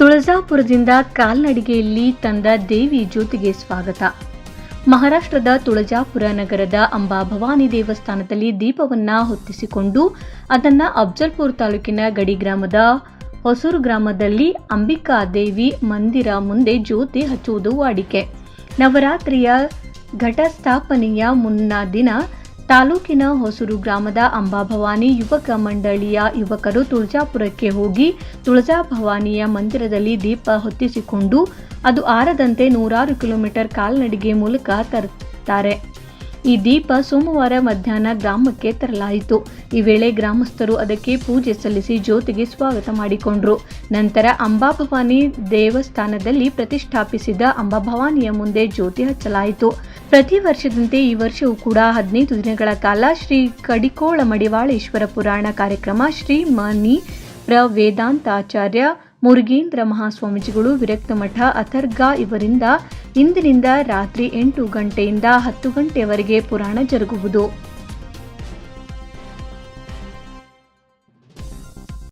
ತುಳಜಾಪುರದಿಂದ ಕಾಲ್ನಡಿಗೆಯಲ್ಲಿ ತಂದ ದೇವಿ ಜ್ಯೋತಿಗೆ ಸ್ವಾಗತ. ಮಹಾರಾಷ್ಟ್ರದ ತುಳಜಾಪುರ ನಗರದ ಅಂಬಾ ಭವಾನಿ ದೇವಸ್ಥಾನದಲ್ಲಿ ದೀಪವನ್ನ ಹೊತ್ತಿಸಿಕೊಂಡು ಅದನ್ನು ಅಫ್ಜಲ್ಪುರ್ ತಾಲೂಕಿನ ಗಡಿ ಗ್ರಾಮದ ಹೊಸೂರು ಗ್ರಾಮದಲ್ಲಿ ಅಂಬಿಕಾ ದೇವಿ ಮಂದಿರ ಮುಂದೆ ಜ್ಯೋತಿ ಹಚ್ಚುವುದು ವಾಡಿಕೆ. ನವರಾತ್ರಿಯ ಘಟಸ್ಥಾಪನೆಯ ಮುನ್ನ ದಿನ ತಾಲೂಕಿನ ಹೊಸೂರು ಗ್ರಾಮದ ಅಂಬಾಭವಾನಿ ಯುವಕ ಮಂಡಳಿಯ ಯುವಕರು ತುಳಜಾಪುರಕ್ಕೆ ಹೋಗಿ ತುಳಜಾಭವಾನಿಯ ಮಂದಿರದಲ್ಲಿ ದೀಪ ಹೊತ್ತಿಸಿಕೊಂಡು ಅದು ಆರದಂತೆ ನೂರಾರು ಕಿಲೋಮೀಟರ್ ಕಾಲ್ನಡಿಗೆ ಮೂಲಕ ತರುತ್ತಾರೆ. ಈ ದೀಪ ಸೋಮವಾರ ಮಧ್ಯಾಹ್ನ ಗ್ರಾಮಕ್ಕೆ ತರಲಾಯಿತು. ಈ ವೇಳೆ ಗ್ರಾಮಸ್ಥರು ಅದಕ್ಕೆ ಪೂಜೆ ಸಲ್ಲಿಸಿ ಜ್ಯೋತಿಗೆ ಸ್ವಾಗತ ಮಾಡಿಕೊಂಡರು. ನಂತರ ಅಂಬಾಭವಾನಿ ದೇವಸ್ಥಾನದಲ್ಲಿ ಪ್ರತಿಷ್ಠಾಪಿಸಿದ ಅಂಬಾಭವಾನಿಯ ಮುಂದೆ ಜ್ಯೋತಿ ಹಚ್ಚಲಾಯಿತು. ಪ್ರತಿ ವರ್ಷದಂತೆ ಈ ವರ್ಷವೂ ಕೂಡ ಹದಿನೈದು ದಿನಗಳ ಕಾಲ ಶ್ರೀ ಕಡಿಕೋಳ ಮಡಿವಾಳೇಶ್ವರ ಪುರಾಣ ಕಾರ್ಯಕ್ರಮ ಶ್ರೀ ಮನಿ ಪ್ರ ವೇದಾಂತಾಚಾರ್ಯ ಮುರುಗೇಂದ್ರ ಮಹಾಸ್ವಾಮೀಜಿಗಳು, ವಿರಕ್ತ ಮಠ, ಅಥರ್ಗ ಇವರಿಂದ ಇಂದಿನಿಂದ ರಾತ್ರಿ ಎಂಟು ಗಂಟೆಯಿಂದ ಹತ್ತು ಗಂಟೆಯವರೆಗೆ ಪುರಾಣ ಜರುಗುವುದು.